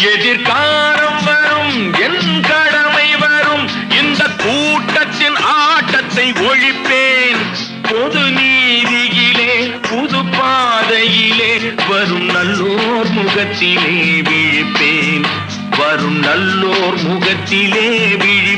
எதிர்காலம் வரும் என் கடமை வரும். இந்த கூட்டத்தின் ஆட்டத்தை ஒழிப்பேன். பொது நீதியிலே புது பாதையிலே வரும் நல்லோர் முகத்திலே விழிப்பேன். வரும் நல்லோர் முகத்திலே விழிப்பேன்